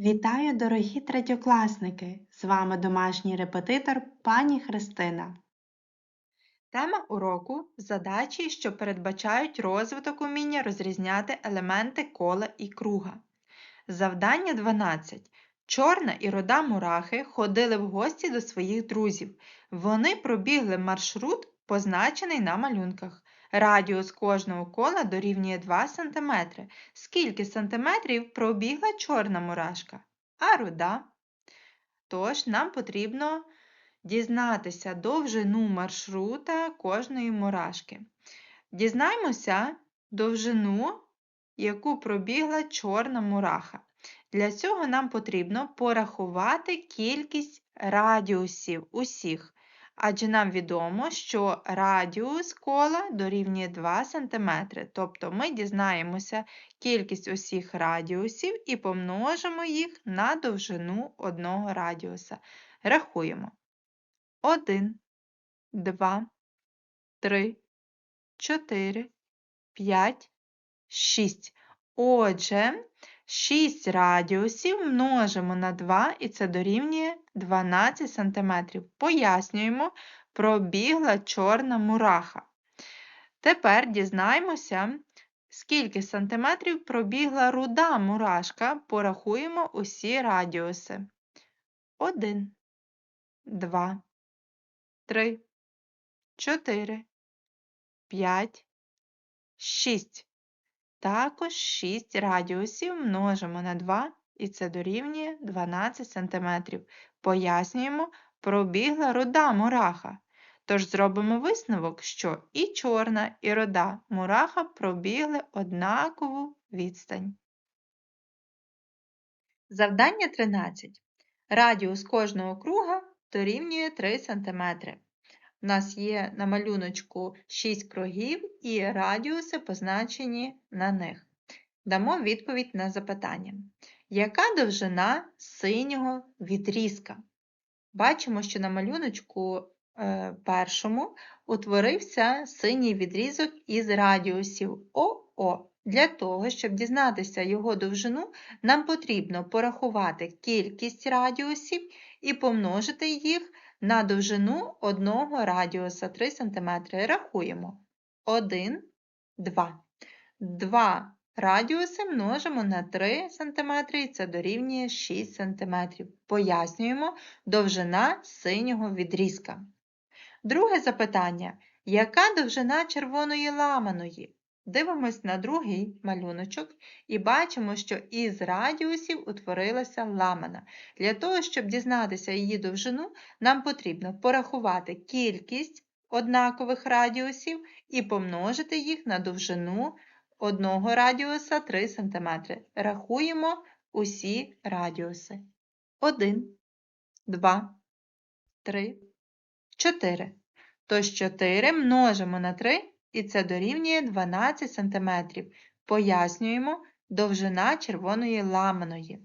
Вітаю, дорогі третьокласники! З вами домашній репетитор пані Христина. Тема уроку задачі, що передбачають розвиток уміння розрізняти елементи кола і круга. Завдання 12. Чорна і рода мурахи ходили в гості до своїх друзів. Вони пробігли маршрут, позначений на малюнках. Радіус кожного кола дорівнює 2 см. Скільки сантиметрів пробігла чорна мурашка? А руда? Тож нам потрібно дізнатися довжину маршрута кожної мурашки. Дізнаймося довжину, яку пробігла чорна мураха. Для цього нам потрібно порахувати кількість радіусів усіх адже нам відомо, що радіус кола дорівнює 2 см. Тобто ми дізнаємося кількість усіх радіусів і помножимо їх на довжину одного радіуса. Рахуємо. 1, 2, 3, 4, 5, 6. Отже, 6 радіусів множимо на 2, і це дорівнює 12 см. Пояснюємо, пробігла чорна мураха. Тепер дізнаємося, скільки сантиметрів пробігла руда мурашка, порахуємо усі радіуси. 1, 2, 3, 4, 5, 6. Також 6 радіусів множимо на 2, і це дорівнює 12 см. Пояснюємо, пробігла руда мураха. Тож зробимо висновок, що і чорна, і рода мураха пробігли однакову відстань. Завдання 13. Радіус кожного круга дорівнює 3 см. У нас є на малюночку 6 кругів і радіуси позначені на них. Дамо відповідь на запитання. Яка довжина синього відрізка? Бачимо, що на малюночку е, першому утворився синій відрізок із радіусів ОО. Для того, щоб дізнатися його довжину, нам потрібно порахувати кількість радіусів і помножити їх на довжину одного радіуса 3 см. Рахуємо 1, 2. 2 радіуси множимо на 3 см і це дорівнює 6 см. Пояснюємо довжина синього відрізка. Друге запитання. Яка довжина червоної ламаної? Дивимось на другий малюночок і бачимо, що із радіусів утворилася ламана. Для того, щоб дізнатися її довжину, нам потрібно порахувати кількість однакових радіусів і помножити їх на довжину одного радіуса 3 см. Рахуємо усі радіуси. 1, 2, 3, 4. Тож 4 множимо на 3 і це дорівнює 12 см. Пояснюємо довжина червоної ламаної.